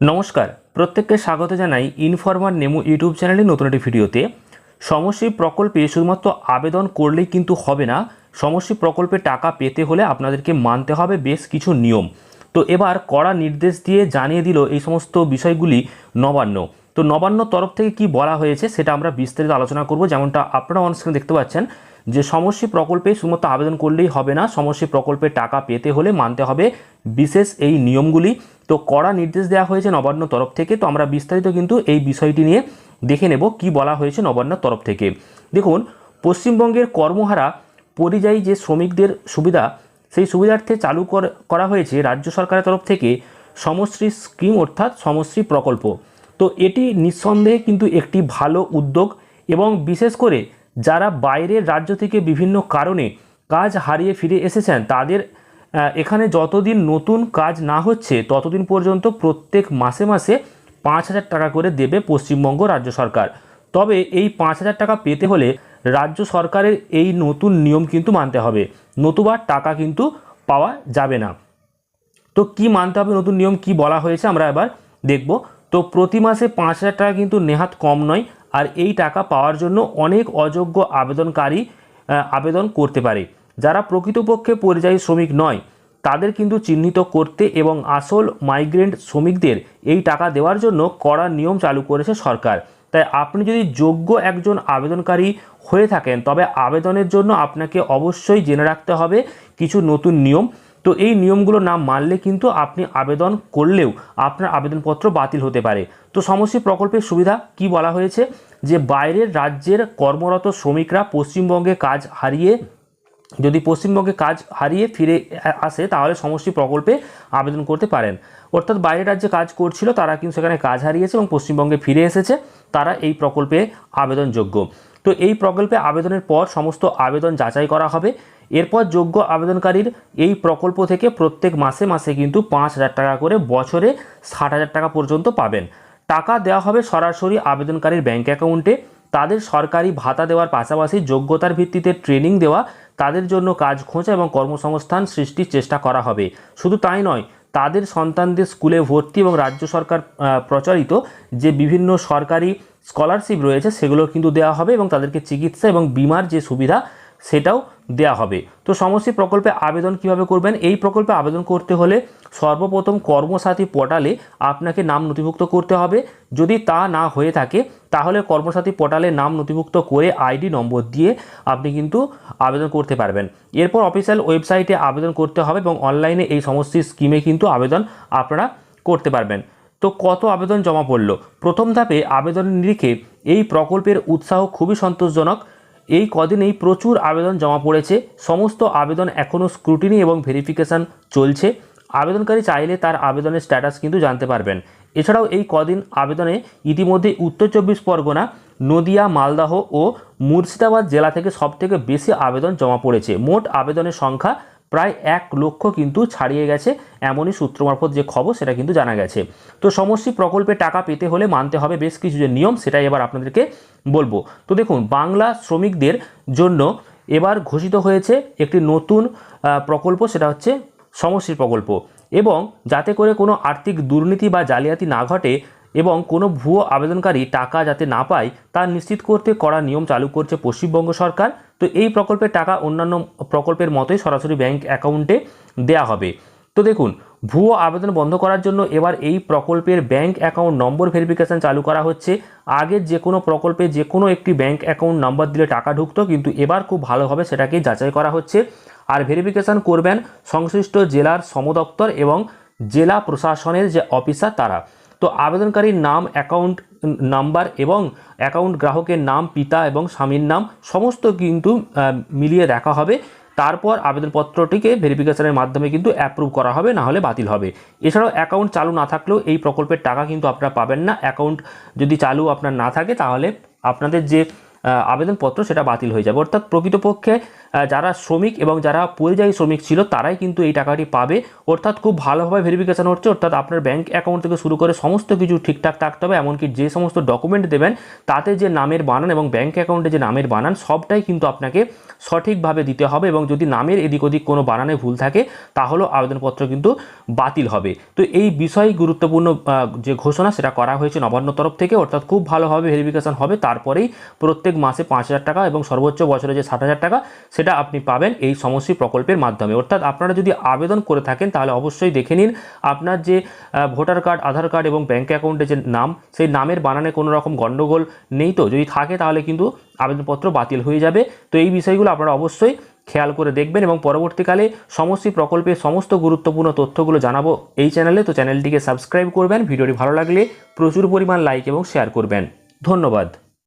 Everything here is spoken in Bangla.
নমস্কার, প্রত্যেককে স্বাগত জানাই ইনফরমার নেমু ইউটিউব চ্যানেলে নতুন একটি ভিডিওতে। সমষ্টি প্রকল্পে শুধুমাত্র আবেদন করলেই কিন্তু হবে না, সমষ্টি প্রকল্পে টাকা পেতে হলে আপনাদেরকে মানতে হবে বেশ কিছু নিয়ম। তো এবার কড়া নির্দেশ দিয়ে জানিয়ে দিল এই সমস্ত বিষয়গুলি নবান্ন। তো নবান্ন তরফ থেকে কি বলা হয়েছে সেটা আমরা বিস্তারিত আলোচনা করব, যেমনটা আপনারা অনস্ক্রিনে দেখতে পাচ্ছেন, যে সমষ্টি প্রকল্পে শুধুমাত্র আবেদন করলেই হবে না, সমষ্টি প্রকল্পে টাকা পেতে হলে মানতে হবে বিশেষ এই নিয়মগুলি। তো কড়া নির্দেশ দেওয়া হয়েছে নবান্ন তরফ থেকে। তো আমরা বিস্তারিত কিন্তু এই বিষয়টি নিয়ে দেখে নেব কি বলা হয়েছে নবান্ন তরফ থেকে। দেখুন, পশ্চিমবঙ্গের কর্মহারা পরিযায়ী যে শ্রমিকদের সুবিধা, সেই সুবিধার্থে চালু কর- হয়েছে রাজ্য সরকারের তরফ থেকে সমশ্রী স্কিম অর্থাৎ সমশ্রী প্রকল্প। তো এটি নিঃসন্দেহে কিন্তু একটি ভালো উদ্যোগ এবং বিশেষ করে যারা বাইরের রাজ্য থেকে বিভিন্ন কারণে কাজ হারিয়ে ফিরে এসেছেন, তাদের এখানে যতদিন নতুন কাজ না হচ্ছে, ততদিন পর্যন্ত প্রত্যেক মাসে মাসে পাঁচ হাজার টাকা করে দেবে পশ্চিমবঙ্গ রাজ্য সরকার। তবে এই পাঁচ হাজার টাকা পেতে হলে রাজ্য সরকারের এই নতুন নিয়ম কিন্তু মানতে হবে। নতুবা টাকা কিন্তু পাওয়া যাবে না। তো কি মানতে হবে নতুন নিয়ম, কি বলা হয়েছে আমরা এবার দেখব। তো প্রতি মাসে পাঁচ হাজার টাকা কিন্তু নেহাত কম নয়, আর এই টাকা পাওয়ার জন্য অনেক অযোগ্য আবেদনকারী আবেদন করতে পারে। যারা প্রকৃতপক্ষে পরিযায়ী শ্রমিক নয়, তাদের কিন্তু চিহ্নিত করতে এবং আসল মাইগ্রেন্ট শ্রমিকদের এই টাকা দেওয়ার জন্য কড়া নিয়ম চালু করেছে সরকার। তাই আপনি যদি যোগ্য একজন আবেদনকারী হয়ে থাকেন, তবে আবেদনের জন্য আপনাকে অবশ্যই জেনে রাখতে হবে কিছু নতুন নিয়ম। তো এই নিয়মগুলো না মানলে কিন্তু আপনি আবেদন করলেও আপনার আবেদনপত্র বাতিল হতে পারে। তো সমষ্টি প্রকল্পের সুবিধা কি বলা হয়েছে? যে বাইরের রাজ্যের কর্মরত শ্রমিকরা পশ্চিমবঙ্গে কাজ হারিয়ে যদি পশ্চিমবঙ্গে কাজ হারিয়ে ফিরে আসে, তাহলে সমষ্টি প্রকল্পে আবেদন করতে পারেন। অর্থাৎ বাইরের রাজ্যে কাজ করছিল, তারা কিন্তু সেখানে কাজ হারিয়েছে এবং পশ্চিমবঙ্গে ফিরে এসেছে, তারা এই প্রকল্পে আবেদনযোগ্য। তো এই প্রকল্পে আবেদনের পর সমস্ত আবেদন যাচাই করা হবে। এরপর যোগ্য আবেদনকারীর এই প্রকল্প থেকে প্রত্যেক মাসে মাসে কিন্তু পাঁচ হাজার টাকা করে বছরে ষাট হাজার টাকা পর্যন্ত পাবেন। টাকা দেওয়া হবে সরাসরি আবেদনকারীর ব্যাঙ্ক অ্যাকাউন্টে। তাদের সরকারি ভাতা দেওয়ার পাশাপাশি যোগ্যতার ভিত্তিতে ট্রেনিং দেওয়া তাদের জন্য কাজ খোঁজা এবং কর্মসংস্থান সৃষ্টির চেষ্টা করা হবে। শুধু তাই নয়, তাদের সন্তানদের স্কুলে ভর্তি এবং রাজ্য সরকার প্রচারিত যে বিভিন্ন সরকারি স্কলারশিপ রয়েছে সেগুলো কিন্তু দেওয়া হবে এবং তাদেরকে চিকিৎসা এবং বিমার যে সুবিধা সেটাও দেওয়া হবে। তো সমষ্টি প্রকল্পে আবেদন কীভাবে করবেন? এই প্রকল্পে আবেদন করতে হলে সর্বপ্রথম কর্মসাথী পোর্টালে আপনাকে নাম নথিভুক্ত করতে হবে। যদি তা না হয়ে থাকে, তাহলে কর্মসাথী পোর্টালে নাম নথিভুক্ত করে আইডি নম্বর দিয়ে আপনি কিন্তু আবেদন করতে পারবেন। এরপর অফিসিয়াল ওয়েবসাইটে আবেদন করতে হবে এবং অনলাইনে এই সমস্ত স্কিমে কিন্তু আবেদন আপনারা করতে পারবেন। তো কত আবেদন জমা পড়ল? প্রথম ধাপে আবেদনের নিরিখে এই প্রকল্পের উৎসাহ খুবই সন্তোষজনক। এই কদিনেই প্রচুর আবেদন জমা পড়েছে। সমস্ত আবেদন এখনও স্ক্রুটিনি এবং ভেরিফিকেশান চলছে। আবেদনকারী চাইলে তার আবেদনের স্ট্যাটাস কিন্তু জানতে পারবেন। এছাড়াও এই কদিন আবেদনে ইতিমধ্যে উত্তর চব্বিশ পরগনা, নদিয়া, মালদাহ ও মুর্শিদাবাদ জেলা থেকে সবথেকে বেশি আবেদন জমা পড়েছে। মোট আবেদনের সংখ্যা প্রায় এক লক্ষ কিন্তু ছাড়িয়ে গেছে। এমনই সূত্র মারফত যে খবর, সেটা কিন্তু জানা গেছে। তো সমষ্টি প্রকল্পে টাকা পেতে হলে মানতে হবে বেশ কিছু যে নিয়ম, সেটাই এবার আপনাদেরকে বলব। তো দেখুন, বাংলা শ্রমিকদের জন্য এবার ঘোষিত হয়েছে একটি নতুন প্রকল্প, সেটা হচ্ছে সমষ্টির প্রকল্প। এবং যাতে করে কোনো আর্থিক দুর্নীতি বা জালিয়াতি না ঘটে এবং কোনো ভুয়ো আবেদনকারী টাকা যাতে না পায়, তা নিশ্চিত করতে করা নিয়ম চালু করছে পশ্চিমবঙ্গ সরকার। তো এই প্রকল্পের টাকা অন্যান্য প্রকল্পের মতোই সরাসরি ব্যাংক অ্যাকাউন্টে দেয়া হবে। তো দেখুন, ভুয়ো আবেদন বন্ধ করার জন্য এবার এই প্রকল্পের ব্যাংক অ্যাকাউন্ট নম্বর ভেরিফিকেশন চালু করা হচ্ছে। আগে যে কোনো প্রকল্পে যে কোনো একটি ব্যাংক অ্যাকাউন্ট নাম্বার দিলে টাকা ঢুকতো, কিন্তু এবার খুব ভালোভাবে সেটাকে যাচাই করা হচ্ছে। আর ভেরিফিকেশন করবেন সংশ্লিষ্ট জেলার সমদপ্তর এবং জেলা প্রশাসনের যে অফিসার তারা। তো আবেদনকারীর নাম অ্যাকাউন্ট নাম্বার এবং অ্যাকাউন্ট গ্রাহকের নাম, পিতা এবং স্বামীর নাম সমস্ত কিন্তু মিলিয়ে দেখা হবে। তারপর আবেদনপত্রটিকে ভেরিফিকেশনের মাধ্যমে কিন্তু অ্যাপ্রুভ করা হবে, না হলে বাতিল হবে। এছাড়াও অ্যাকাউন্ট চালু না থাকলেও এই প্রকল্পের টাকা কিন্তু আপনারা পাবেন না। অ্যাকাউন্ট যদি চালু আপনার না থাকে, তাহলে আপনাদের যে আবেদনপত্র সেটা বাতিল হয়ে যাবে। অর্থাৎ প্রকৃতপক্ষে যারা শ্রমিক এবং যারা পরিযায়ী শ্রমিক ছিল, তারাই কিন্তু এই টাকাটি পাবে। অর্থাৎ খুব ভালোভাবে ভেরিফিকেশান হচ্ছে, অর্থাৎ আপনার ব্যাংক অ্যাকাউন্ট থেকে শুরু করে সমস্ত কিছু ঠিকঠাক থাকতে হবে, এমনকি যে সমস্ত ডকুমেন্ট দেবেন, তাতে যে নামের বানান এবং ব্যাংক অ্যাকাউন্টে যে নামের বানান, সবটাই কিন্তু আপনাকে সঠিকভাবে দিতে হবে এবং যদি নামের এদিক ওদিক কোনো বানানে ভুল থাকে, তাহলেও আবেদনপত্র কিন্তু বাতিল হবে। তো এই বিষয় গুরুত্বপূর্ণ যে ঘোষণা, সেটা করা হয়েছে নবান্ন তরফ থেকে। অর্থাৎ খুব ভালোভাবে ভেরিফিকেশান হবে, তারপরেই প্রত্যেক মাসে পাঁচ হাজার টাকা এবং সর্বোচ্চ বছরে যে ষাট হাজার টাকা সেটা আপনি পাবেন এই সমষ্টি প্রকল্পের মাধ্যমে। অর্থাৎ আপনারা যদি আবেদন করে থাকেন, তাহলে অবশ্যই দেখে নিন আপনার যে ভোটার কার্ড, আধার কার্ড এবং ব্যাঙ্ক অ্যাকাউন্টে যে নাম, সেই নামের বানানে কোনো রকম গণ্ডগোল নেই তো। যদি থাকে, তাহলে কিন্তু আবেদনপত্র বাতিল হয়ে যাবে। তো এই বিষয়গুলো আপনারা অবশ্যই খেয়াল করে দেখবেন এবং পরবর্তীকালে সমষ্টি প্রকল্পের সমস্ত গুরুত্বপূর্ণ তথ্যগুলো জানাব এই চ্যানেলে। তো চ্যানেলটিকে সাবস্ক্রাইব করবেন, ভিডিওটি ভালো লাগলে প্রচুর পরিমাণ লাইক এবং শেয়ার করবেন। ধন্যবাদ।